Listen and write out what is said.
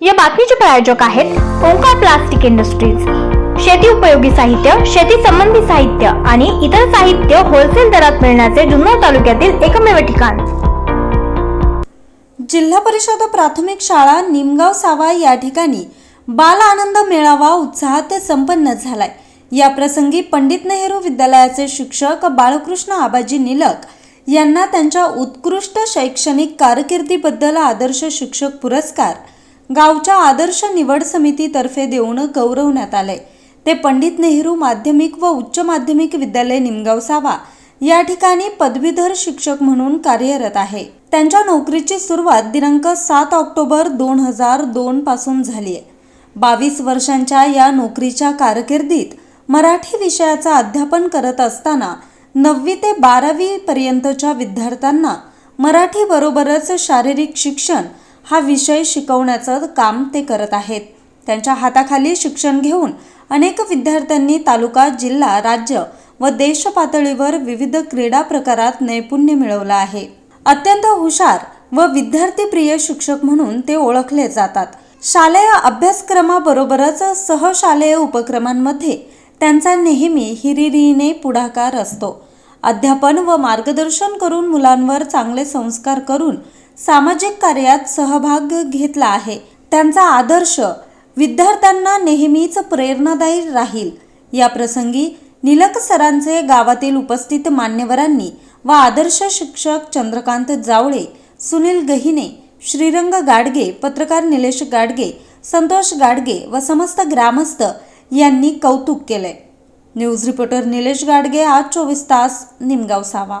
या बातमीचे प्रायोजक आहेत ओंकार प्लास्टिक इंडस्ट्रीज. शेती उपयोगी साहित्य शेती संबंधी साहित्य आणि इतर साहित्य होलसेल दरात मिळण्याचे जुन्नर तालुक्यातील एकमेव ठिकाण. जिल्हा परिषद प्राथमिक शाळा निमगाव सावा या ठिकाणी बाल आनंद मेळावा उत्साहात संपन्न झालाय. या प्रसंगी पंडित नेहरू विद्यालयाचे शिक्षक बाळकृष्ण आबाजी निलक यांना त्यांच्या उत्कृष्ट शैक्षणिक कारकिर्दीबद्दल आदर्श शिक्षक पुरस्कार गावच्या आदर्श निवड समितीतर्फे देऊन गौरवण्यात आले. ते पंडित नेहरू माध्यमिक व उच्च माध्यमिक विद्यालय निमगाव सावा या ठिकाणी पदवीधर शिक्षक म्हणून कार्यरत आहे. त्यांच्या नोकरीची सुरुवात दिनांक सात ऑक्टोबर दोन हजार दोन पासून झाली आहे. बावीस वर्षांच्या या नोकरीच्या कारकिर्दीत मराठी विषयाचं अध्यापन करत असताना नववी ते बारावी पर्यंतच्या विद्यार्थ्यांना मराठी बरोबरच शारीरिक शिक्षण हा विषय शिकवण्याचं काम ते करत आहेत. त्यांच्या हाताखाली शिक्षण घेऊन अनेक विद्यार्थ्यांनी तालुका जिल्हा राज्य व देश पातळीवर विविध क्रीडा प्रकारात नैपुण्य मिळवलं आहे. अत्यंत हुशार व विद्यार्थीप्रिय शिक्षक म्हणून ते ओळखले जातात. शालेय अभ्यासक्रमाबरोबरच सहशालेय उपक्रमांमध्ये त्यांचा नेहमी हिरिरीने पुढाकार असतो. अध्यापन व मार्गदर्शन करून मुलांवर चांगले संस्कार करून सामाजिक कार्यात सहभाग घेतला आहे. त्यांचा आदर्श विद्यार्थ्यांना नेहमीच प्रेरणादायी राहील. या प्रसंगी निलक सरांचे गावातील उपस्थित मान्यवरांनी व आदर्श शिक्षक चंद्रकांत जावळे सुनील गहिने श्रीरंग गाडगे पत्रकार निलेश गाडगे संतोष गाडगे व समस्त ग्रामस्थ यांनी कौतुक केले. न्यूज रिपोर्टर निलेश गाडगे आज चोवीस तास निमगाव सावा